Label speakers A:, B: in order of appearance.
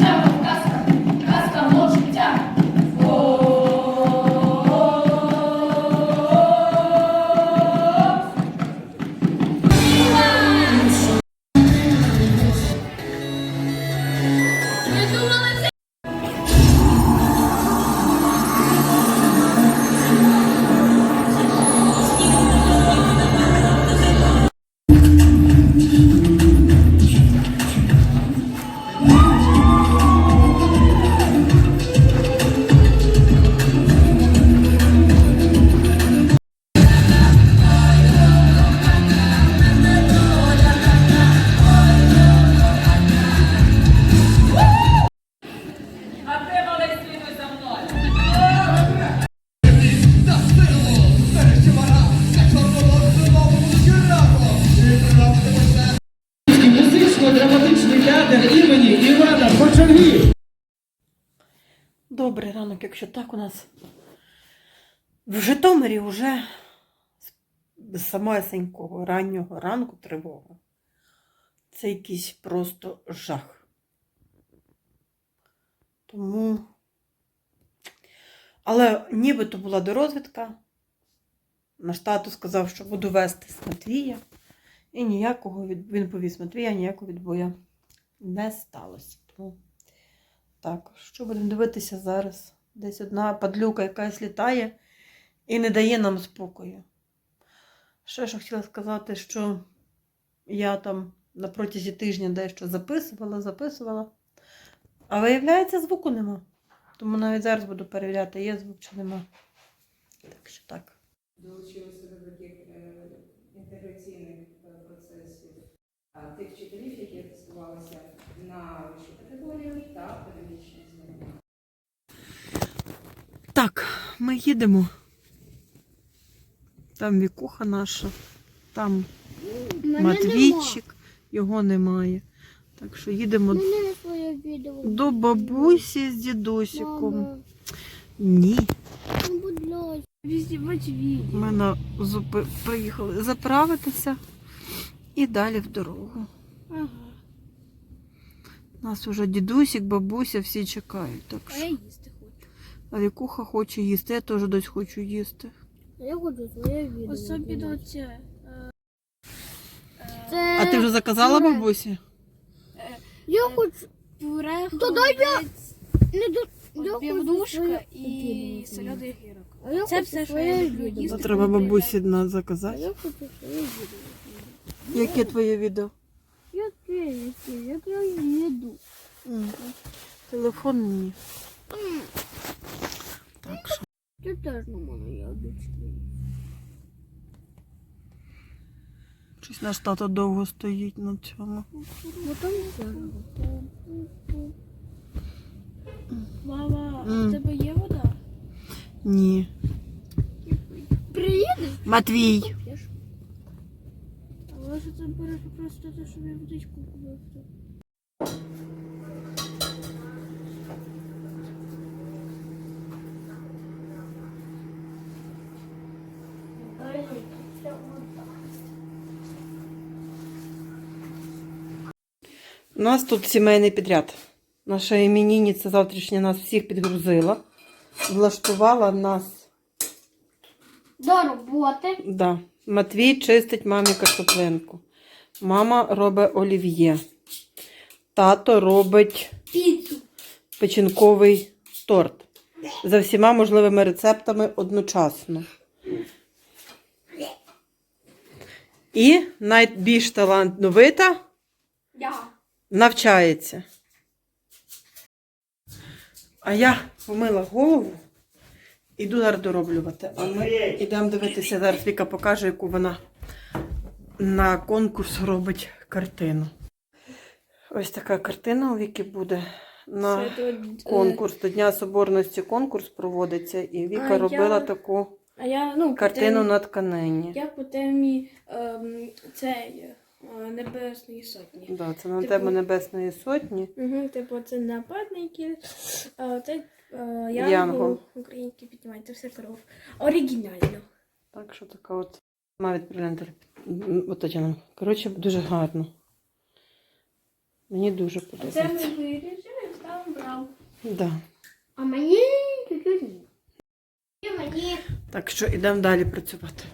A: місцевих та Добрий ранок, якщо так у нас в Житомирі вже з самесенького раннього ранку тривога. Це якийсь просто жах. Тому, але нібито була дорозвідка. Наш тато сказав, що буду вести з Матвія. І ніякого від... він повіз Матвія, ніякого відбоя не сталося. Тому так, що будемо дивитися зараз? Десь одна падлюка якась літає і не дає нам спокою. Ще що хотіла сказати, що я там на протязі тижня дещо записувала, записувала. А виявляється, звуку нема. Тому навіть зараз буду перевіряти, є звук чи нема. Так що так.
B: долучилися до таких е, інтеграційних е, процесів тих вчителів, які тестувалися на вищу категорію та переміщені знання.
A: Так, ми їдемо. Там вікуха наша, там Матвійчик, його немає. Так що їдемо до бабусі з дідусиком.
C: Мама,
A: Ні.
C: ну, будь ласка. Візьміть відео.
A: Ми на зупи... приїхали заправитися і далі в дорогу.
C: Ага.
A: Нас уже дідусик, бабуся, всі чекають. Так
C: А я їсти хочу.
A: А вікуха хоче їсти, я теж десь хочу їсти.
C: А я хочу своє відео.
D: Особливо це.
C: Це...
A: А ти вже заказала
C: пюре.
A: бабусі?
C: Я хочу...
D: Пюре,
C: То я- Не до... Своє
D: і соляний гірок. Це все, що я люблю їсти.
A: Треба бабусі на
C: А
A: заказати.
C: я хочу своє відео.
A: Яке твоє відео?
C: Яке, яке, як я їду.
A: М. Телефон мені. Так що.
C: Це теж не мене яблучки.
A: Щось наш тато довго стоїть на цьому.
C: Ну там.
D: Мама,
A: М.
D: у тебе є вода?
A: Ні.
C: Приїдеш?
A: Матвій.
D: Ж це береш просто те, щоб я водичку купив.
A: У нас тут сімейний підряд. Наша іменінниця завтрашня нас всіх підгрузила. Влаштувала нас.
C: До роботи.
A: Да. Матвій чистить мамі картоплинку. Мама робить олів'є. Тато робить
C: Піцу.
A: печінковий торт. За всіма можливими рецептами одночасно. І найбільш талановита
C: Я.
A: навчається. А я помила голову, іду зараз дороблювати. А ми йдемо дивитися. Зараз Віка покаже, яку вона на конкурс робить картину. Ось така картина у Віки буде. На конкурс до Дня Соборності конкурс проводиться, і Віка
D: А
A: робила
D: я-
A: таку
D: А я, ну,
A: картину
D: темі-
A: на тканині.
D: Я по темі ем, цей е, Небесної сотні.
A: Да, це на
D: Типу-
A: тему Небесної Сотні.
D: Угу, типу, це нападники, а це е,
A: Янгол.
D: Янгол український піднімається все кров. Оригінально.
A: Так що така от відправляти от Тетяна. Коротше, дуже гарно. Мені дуже подобається.
D: Це ми вирішили, там брав.
A: Да.
C: А мені чуть-чуть. мені.
A: Так що йдемо далі працювати.